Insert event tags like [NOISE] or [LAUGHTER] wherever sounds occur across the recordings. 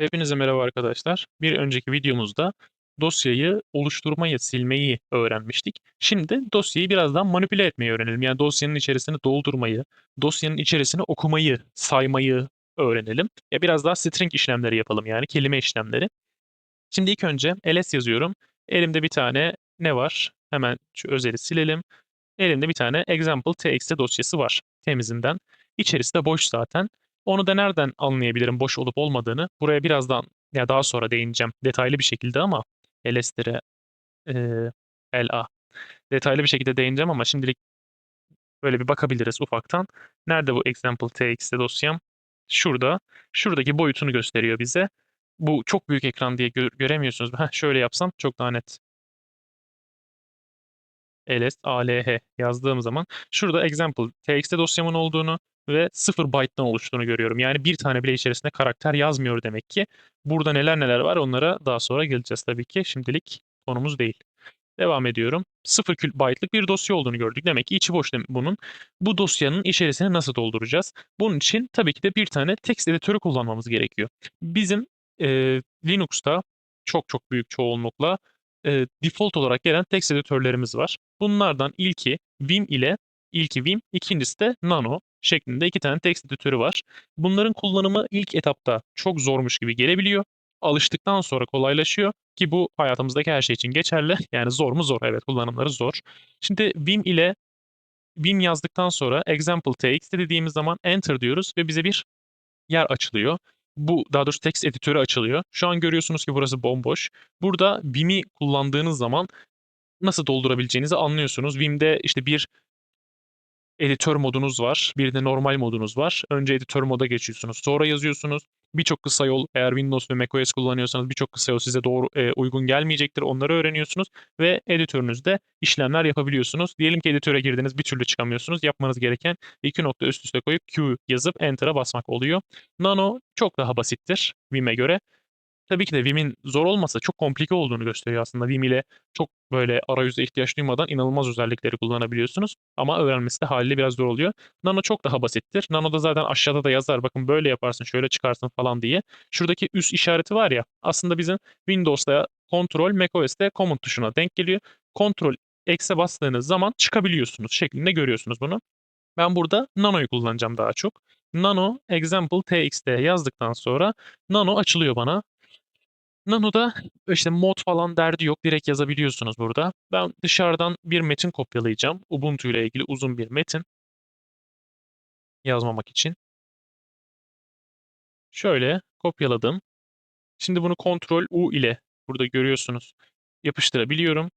Hepinize merhaba arkadaşlar. Bir önceki videomuzda dosyayı oluşturmayı, silmeyi öğrenmiştik. Şimdi dosyayı birazdan manipüle etmeyi öğrenelim. Yani dosyanın içerisini doldurmayı, dosyanın içerisini okumayı, saymayı öğrenelim. Ya biraz daha string işlemleri yapalım yani kelime işlemleri. Şimdi ilk önce ls yazıyorum. Elimde bir tane ne var? Hemen şu özeli silelim. Elimde bir tane example txt dosyası var temizinden. İçerisi de boş zaten. Onu da nereden anlayabilirim boş olup olmadığını? Buraya birazdan ya daha sonra değineceğim detaylı bir şekilde ama ls'lere eee, la detaylı bir şekilde değineceğim ama şimdilik böyle bir bakabiliriz ufaktan. Nerede bu example txt dosyam? Şurada. Şuradaki boyutunu gösteriyor bize. Bu çok büyük ekran diye gö göremiyorsunuz. Heh, şöyle yapsam çok daha net. ls alh yazdığım zaman şurada example txt dosyamın olduğunu ve 0 byte'dan oluştuğunu görüyorum. Yani bir tane bile içerisinde karakter yazmıyor demek ki. Burada neler neler var onlara daha sonra geleceğiz tabii ki. Şimdilik konumuz değil. Devam ediyorum. 0 byte'lık bir dosya olduğunu gördük. Demek ki içi boş bunun. Bu dosyanın içerisini nasıl dolduracağız? Bunun için tabii ki de bir tane text editörü kullanmamız gerekiyor. Bizim e, Linux'ta çok çok büyük çoğunlukla e, default olarak gelen text editörlerimiz var. Bunlardan ilki Vim ile ilki Vim, ikincisi de Nano şeklinde iki tane text editörü var. Bunların kullanımı ilk etapta çok zormuş gibi gelebiliyor. Alıştıktan sonra kolaylaşıyor ki bu hayatımızdaki her şey için geçerli. [LAUGHS] Yani zor mu zor evet kullanımları zor. Şimdi Vim ile Vim yazdıktan sonra example txt dediğimiz zaman enter diyoruz ve bize bir yer açılıyor. Bu daha doğrusu text editörü açılıyor. Şu an görüyorsunuz ki burası bomboş. Burada Vim'i kullandığınız zaman nasıl doldurabileceğinizi anlıyorsunuz. Vim'de işte bir editör modunuz var. Bir de normal modunuz var. Önce editör moda geçiyorsunuz. Sonra yazıyorsunuz. Birçok kısa yol eğer Windows ve macOS kullanıyorsanız birçok kısa yol size doğru e, uygun gelmeyecektir. Onları öğreniyorsunuz ve editörünüzde işlemler yapabiliyorsunuz. Diyelim ki editöre girdiniz bir türlü çıkamıyorsunuz. Yapmanız gereken iki nokta üst üste koyup Q yazıp Enter'a basmak oluyor. Nano çok daha basittir Vim'e göre. Tabii ki de Vim'in zor olmasa çok komplike olduğunu gösteriyor aslında. Vim ile çok böyle arayüze ihtiyaç duymadan inanılmaz özellikleri kullanabiliyorsunuz. Ama öğrenmesi de haliyle biraz zor oluyor. Nano çok daha basittir. Nano'da zaten aşağıda da yazar bakın böyle yaparsın şöyle çıkarsın falan diye. Şuradaki üst işareti var ya aslında bizim Windows'ta Ctrl, macOS'te Command tuşuna denk geliyor. Ctrl X'e bastığınız zaman çıkabiliyorsunuz şeklinde görüyorsunuz bunu. Ben burada Nano'yu kullanacağım daha çok. Nano example txt yazdıktan sonra Nano açılıyor bana. Nano'da işte mod falan derdi yok. Direkt yazabiliyorsunuz burada. Ben dışarıdan bir metin kopyalayacağım. Ubuntu ile ilgili uzun bir metin. Yazmamak için. Şöyle kopyaladım. Şimdi bunu Ctrl U ile burada görüyorsunuz. Yapıştırabiliyorum.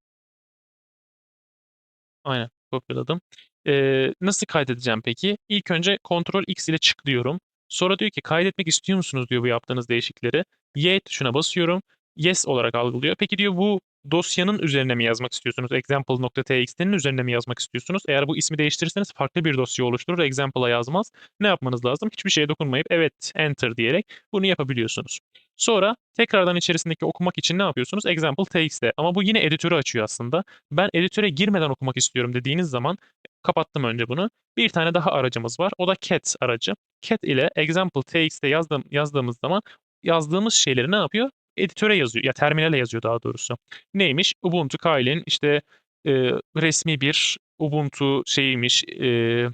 Aynen kopyaladım. Ee, nasıl kaydedeceğim peki? İlk önce Ctrl X ile çık diyorum. Sonra diyor ki kaydetmek istiyor musunuz diyor bu yaptığınız değişikleri. Y tuşuna basıyorum. Yes olarak algılıyor. Peki diyor bu dosyanın üzerine mi yazmak istiyorsunuz? Example.txt'nin üzerine mi yazmak istiyorsunuz? Eğer bu ismi değiştirirseniz farklı bir dosya oluşturur. Example'a yazmaz. Ne yapmanız lazım? Hiçbir şeye dokunmayıp evet enter diyerek bunu yapabiliyorsunuz. Sonra tekrardan içerisindeki okumak için ne yapıyorsunuz? Example txt. Ama bu yine editörü açıyor aslında. Ben editöre girmeden okumak istiyorum dediğiniz zaman kapattım önce bunu. Bir tane daha aracımız var. O da cat aracı. Cat ile example txt yazdığım, yazdığımız zaman yazdığımız şeyleri ne yapıyor? Editöre yazıyor. Ya terminale yazıyor daha doğrusu. Neymiş? Ubuntu Kyle'in işte e, resmi bir Ubuntu şeyiymiş, e,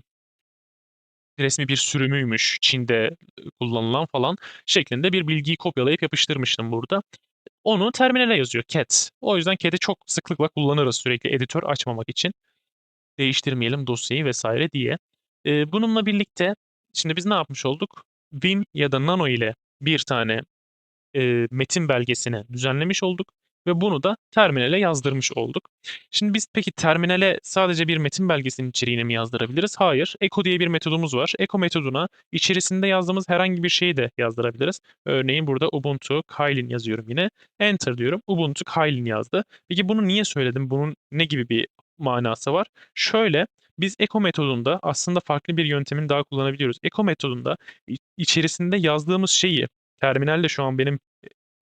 resmi bir sürümüymüş Çin'de kullanılan falan şeklinde bir bilgiyi kopyalayıp yapıştırmıştım burada. Onu terminale yazıyor cat. O yüzden cat'i çok sıklıkla kullanırız sürekli editör açmamak için. Değiştirmeyelim dosyayı vesaire diye. Ee, bununla birlikte şimdi biz ne yapmış olduk? Vim ya da Nano ile bir tane e, metin belgesini düzenlemiş olduk ve bunu da terminale yazdırmış olduk. Şimdi biz peki terminale sadece bir metin belgesinin içeriğini mi yazdırabiliriz? Hayır. Echo diye bir metodumuz var. Echo metoduna içerisinde yazdığımız herhangi bir şeyi de yazdırabiliriz. Örneğin burada Ubuntu Kylin yazıyorum yine. Enter diyorum. Ubuntu Kylin yazdı. Peki bunu niye söyledim? Bunun ne gibi bir manası var? Şöyle biz Echo metodunda aslında farklı bir yöntemin daha kullanabiliyoruz. Echo metodunda içerisinde yazdığımız şeyi terminalde şu an benim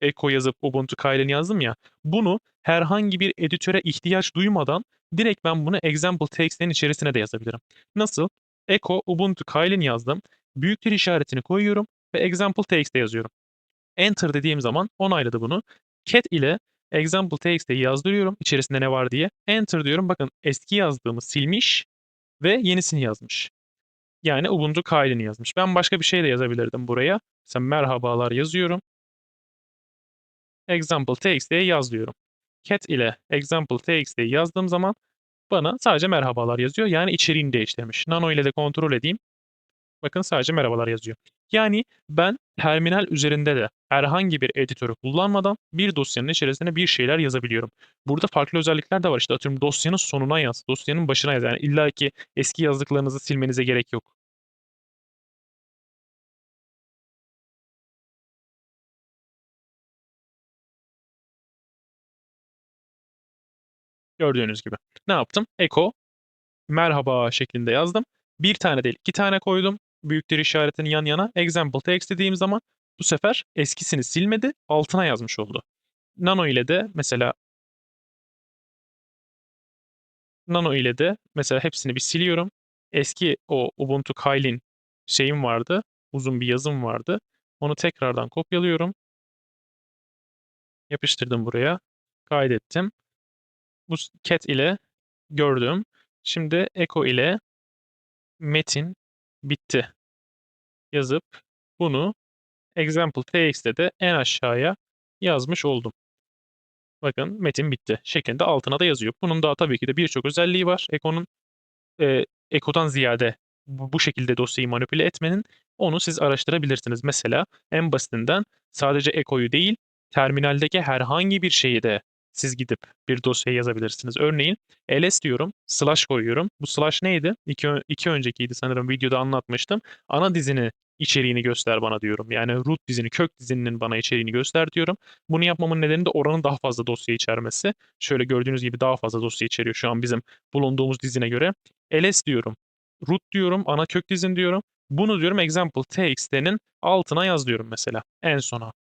Echo yazıp Ubuntu Kylin yazdım ya. Bunu herhangi bir editöre ihtiyaç duymadan direkt ben bunu example txt'nin içerisine de yazabilirim. Nasıl? Echo Ubuntu Kylin yazdım. Büyüktür işaretini koyuyorum ve example txt yazıyorum. Enter dediğim zaman onayladı bunu. Cat ile example txt'yi yazdırıyorum içerisinde ne var diye. Enter diyorum. Bakın eski yazdığımı silmiş ve yenisini yazmış. Yani Ubuntu Kyle'ini yazmış. Ben başka bir şey de yazabilirdim buraya. Mesela merhabalar yazıyorum. Example txt'ye yaz diyorum. Cat ile example txt'yi yazdığım zaman bana sadece merhabalar yazıyor. Yani içeriğini değiştirmiş. Nano ile de kontrol edeyim. Bakın sadece merhabalar yazıyor. Yani ben terminal üzerinde de herhangi bir editörü kullanmadan bir dosyanın içerisine bir şeyler yazabiliyorum. Burada farklı özellikler de var. İşte atıyorum dosyanın sonuna yaz, dosyanın başına yaz. Yani illa ki eski yazdıklarınızı silmenize gerek yok. Gördüğünüz gibi. Ne yaptım? Echo merhaba şeklinde yazdım. Bir tane değil iki tane koydum. Büyüktür işaretini yan yana. Example text dediğim zaman bu sefer eskisini silmedi altına yazmış oldu. Nano ile de mesela Nano ile de mesela hepsini bir siliyorum. Eski o Ubuntu Kyle'in şeyim vardı. Uzun bir yazım vardı. Onu tekrardan kopyalıyorum. Yapıştırdım buraya. Kaydettim. Bu cat ile gördüm. Şimdi echo ile metin bitti yazıp bunu example txt'de de en aşağıya yazmış oldum. Bakın metin bitti şeklinde altına da yazıyor. Bunun daha tabii ki de birçok özelliği var. Echo'nun e, Echo'dan ziyade bu, şekilde dosyayı manipüle etmenin onu siz araştırabilirsiniz. Mesela en basitinden sadece Echo'yu değil terminaldeki herhangi bir şeyi de siz gidip bir dosyaya yazabilirsiniz. Örneğin ls diyorum, slash koyuyorum. Bu slash neydi? İki, iki öncekiydi sanırım videoda anlatmıştım. Ana dizini içeriğini göster bana diyorum. Yani root dizini, kök dizinin bana içeriğini göster diyorum. Bunu yapmamın nedeni de oranın daha fazla dosya içermesi. Şöyle gördüğünüz gibi daha fazla dosya içeriyor şu an bizim bulunduğumuz dizine göre. ls diyorum, root diyorum, ana kök dizin diyorum. Bunu diyorum example txt'nin altına yaz diyorum mesela en sona.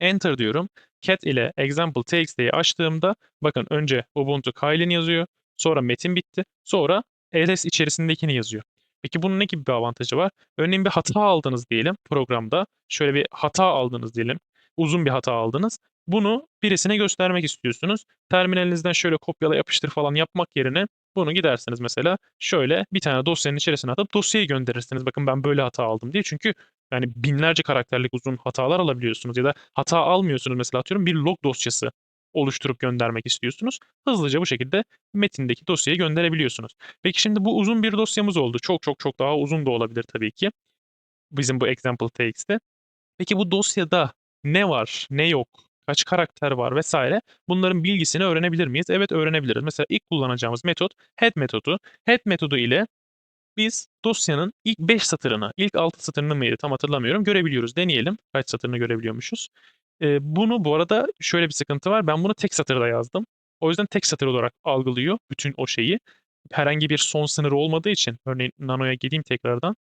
Enter diyorum. Cat ile example txt'yi açtığımda bakın önce Ubuntu Kyle'in yazıyor. Sonra metin bitti. Sonra ls içerisindekini yazıyor. Peki bunun ne gibi bir avantajı var? Örneğin bir hata aldınız diyelim programda. Şöyle bir hata aldınız diyelim. Uzun bir hata aldınız. Bunu birisine göstermek istiyorsunuz. Terminalinizden şöyle kopyala yapıştır falan yapmak yerine bunu gidersiniz mesela şöyle bir tane dosyanın içerisine atıp dosyayı gönderirsiniz. Bakın ben böyle hata aldım diye. Çünkü yani binlerce karakterlik uzun hatalar alabiliyorsunuz ya da hata almıyorsunuz mesela atıyorum bir log dosyası oluşturup göndermek istiyorsunuz. Hızlıca bu şekilde metindeki dosyayı gönderebiliyorsunuz. Peki şimdi bu uzun bir dosyamız oldu. Çok çok çok daha uzun da olabilir tabii ki. Bizim bu example txt'te. Peki bu dosyada ne var, ne yok, kaç karakter var vesaire bunların bilgisini öğrenebilir miyiz? Evet öğrenebiliriz. Mesela ilk kullanacağımız metot head metodu. Head metodu ile biz dosyanın ilk 5 satırını, ilk 6 satırını mıydı tam hatırlamıyorum görebiliyoruz. Deneyelim kaç satırını görebiliyormuşuz. Ee, bunu bu arada şöyle bir sıkıntı var. Ben bunu tek satırda yazdım. O yüzden tek satır olarak algılıyor bütün o şeyi. Herhangi bir son sınırı olmadığı için, örneğin Nano'ya gideyim tekrardan.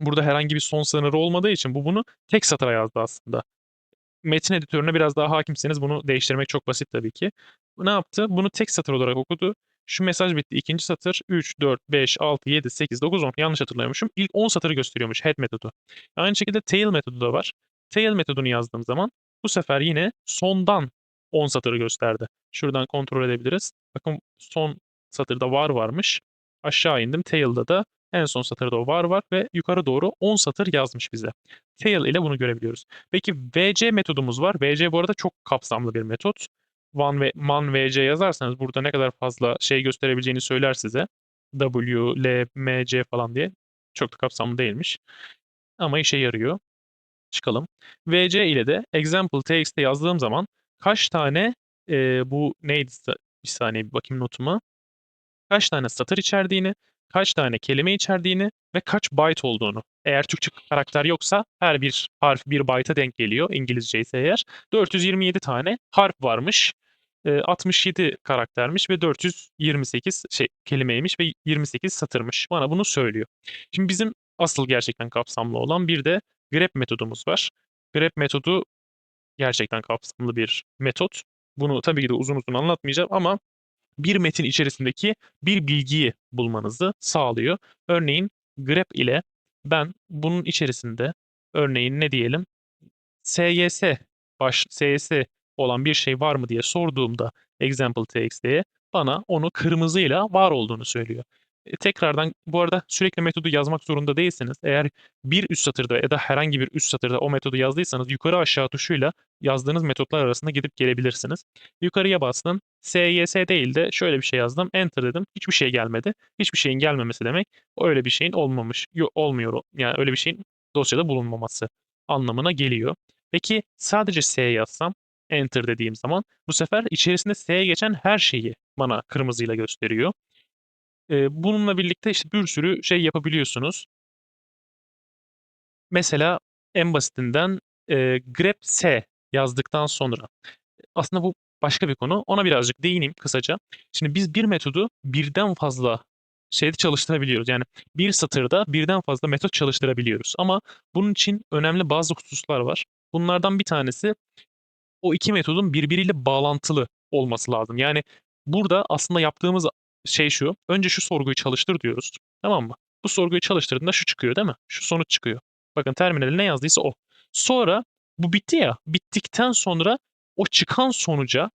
Burada herhangi bir son sınırı olmadığı için bu bunu tek satıra yazdı aslında. Metin editörüne biraz daha hakimseniz bunu değiştirmek çok basit tabii ki. Ne yaptı? Bunu tek satır olarak okudu. Şu mesaj bitti. İkinci satır 3, 4, 5, 6, 7, 8, 9, 10. Yanlış hatırlıyormuşum. İlk 10 satırı gösteriyormuş head metodu. Aynı şekilde tail metodu da var. Tail metodunu yazdığım zaman bu sefer yine sondan 10 satırı gösterdi. Şuradan kontrol edebiliriz. Bakın son satırda var varmış. Aşağı indim. Tail'da da en son satırda o var var ve yukarı doğru 10 satır yazmış bize. Tail ile bunu görebiliyoruz. Peki VC metodumuz var. VC bu arada çok kapsamlı bir metot. One ve man VC yazarsanız burada ne kadar fazla şey gösterebileceğini söyler size. W, L, M, C falan diye. Çok da kapsamlı değilmiş. Ama işe yarıyor. Çıkalım. VC ile de example txt'te yazdığım zaman kaç tane e, bu neydi? Bir saniye bir bakayım notuma. Kaç tane satır içerdiğini, kaç tane kelime içerdiğini ve kaç byte olduğunu. Eğer Türkçe karakter yoksa her bir harf bir byte'a denk geliyor İngilizce ise eğer. 427 tane harf varmış. 67 karaktermiş ve 428 şey kelimeymiş ve 28 satırmış. Bana bunu söylüyor. Şimdi bizim asıl gerçekten kapsamlı olan bir de grep metodumuz var. Grep metodu gerçekten kapsamlı bir metot. Bunu tabii ki de uzun uzun anlatmayacağım ama bir metin içerisindeki bir bilgiyi bulmanızı sağlıyor. Örneğin grep ile ben bunun içerisinde örneğin ne diyelim SYS baş SYS olan bir şey var mı diye sorduğumda example txt'ye bana onu kırmızıyla var olduğunu söylüyor. E, tekrardan bu arada sürekli metodu yazmak zorunda değilsiniz. Eğer bir üst satırda ya da herhangi bir üst satırda o metodu yazdıysanız yukarı aşağı tuşuyla yazdığınız metotlar arasında gidip gelebilirsiniz. Yukarıya bastım. SYS değil de şöyle bir şey yazdım. Enter dedim. Hiçbir şey gelmedi. Hiçbir şeyin gelmemesi demek öyle bir şeyin olmamış. Yok olmuyor. Yani öyle bir şeyin dosyada bulunmaması anlamına geliyor. Peki sadece S yazsam Enter dediğim zaman bu sefer içerisinde S'ye geçen her şeyi bana kırmızıyla gösteriyor. Eee, bununla birlikte işte bir sürü şey yapabiliyorsunuz. Mesela en basitinden, eee, grep s yazdıktan sonra aslında bu başka bir konu. Ona birazcık değineyim kısaca. Şimdi biz bir metodu birden fazla şeyde çalıştırabiliyoruz. Yani bir satırda birden fazla metot çalıştırabiliyoruz ama bunun için önemli bazı hususlar var. Bunlardan bir tanesi o iki metodun birbiriyle bağlantılı olması lazım. Yani burada aslında yaptığımız şey şu. Önce şu sorguyu çalıştır diyoruz. Tamam mı? Bu sorguyu çalıştırdığında şu çıkıyor değil mi? Şu sonuç çıkıyor. Bakın terminale ne yazdıysa o. Sonra bu bitti ya. Bittikten sonra o çıkan sonuca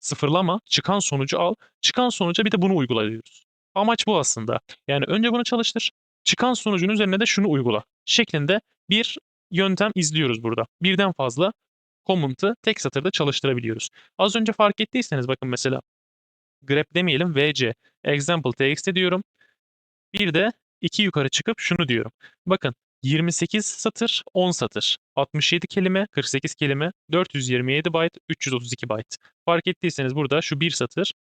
sıfırlama, çıkan sonucu al. Çıkan sonuca bir de bunu uygula diyoruz. Amaç bu aslında. Yani önce bunu çalıştır. Çıkan sonucun üzerine de şunu uygula. Şeklinde bir yöntem izliyoruz burada. Birden fazla comment'ı tek satırda çalıştırabiliyoruz. Az önce fark ettiyseniz bakın mesela grep demeyelim vc example txt diyorum. Bir de iki yukarı çıkıp şunu diyorum. Bakın 28 satır, 10 satır, 67 kelime, 48 kelime, 427 byte, 332 byte. Fark ettiyseniz burada şu bir satır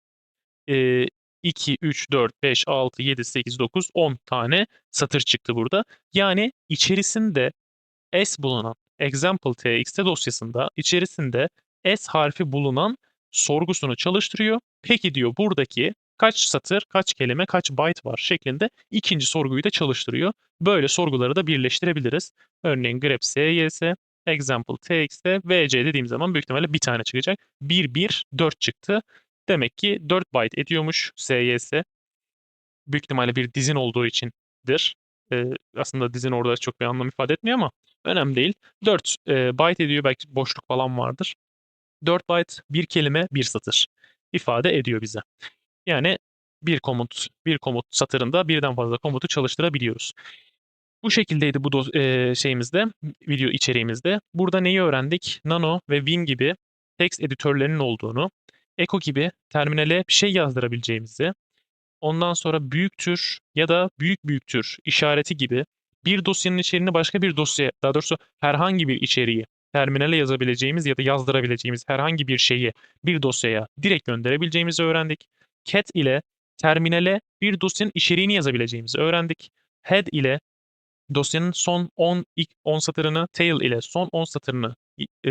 e, 2, 3, 4, 5, 6, 7, 8, 9, 10 tane satır çıktı burada. Yani içerisinde S bulunan example txt dosyasında içerisinde S harfi bulunan sorgusunu çalıştırıyor. Peki diyor buradaki kaç satır, kaç kelime, kaç byte var şeklinde ikinci sorguyu da çalıştırıyor. Böyle sorguları da birleştirebiliriz. Örneğin grep sy's, example txt, vc dediğim zaman büyük ihtimalle bir tane çıkacak. 1, 1, 4 çıktı. Demek ki 4 byte ediyormuş sy's. Büyük ihtimalle bir dizin olduğu içindir. Ee, aslında dizin orada çok bir anlam ifade etmiyor ama önemli değil. 4 e, byte ediyor belki boşluk falan vardır. 4 byte bir kelime bir satır ifade ediyor bize. Yani bir komut, bir komut satırında birden fazla komutu çalıştırabiliyoruz. Bu şekildeydi bu e, şeyimizde, video içeriğimizde. Burada neyi öğrendik? Nano ve Win gibi text editörlerinin olduğunu, Echo gibi terminale bir şey yazdırabileceğimizi, ondan sonra büyüktür ya da büyük büyüktür işareti gibi bir dosyanın içeriğini başka bir dosyaya, daha doğrusu herhangi bir içeriği terminale yazabileceğimiz ya da yazdırabileceğimiz herhangi bir şeyi bir dosyaya direkt gönderebileceğimizi öğrendik. Cat ile terminale bir dosyanın içeriğini yazabileceğimizi öğrendik. Head ile dosyanın son 10 ilk 10 satırını, tail ile son 10 satırını e,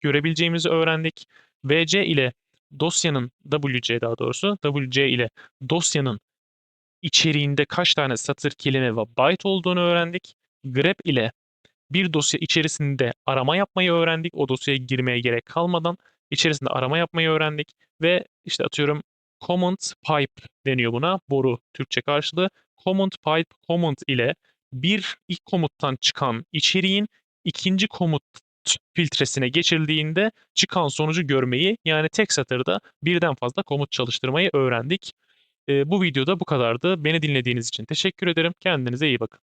görebileceğimizi öğrendik. VC ile dosyanın WC daha doğrusu WC ile dosyanın içeriğinde kaç tane satır, kelime ve byte olduğunu öğrendik. grep ile bir dosya içerisinde arama yapmayı öğrendik. O dosyaya girmeye gerek kalmadan içerisinde arama yapmayı öğrendik ve işte atıyorum command pipe deniyor buna. Boru Türkçe karşılığı. Command pipe command ile bir ilk komuttan çıkan içeriğin ikinci komut filtresine geçirildiğinde çıkan sonucu görmeyi yani tek satırda birden fazla komut çalıştırmayı öğrendik. E, bu videoda bu kadardı. Beni dinlediğiniz için teşekkür ederim. Kendinize iyi bakın.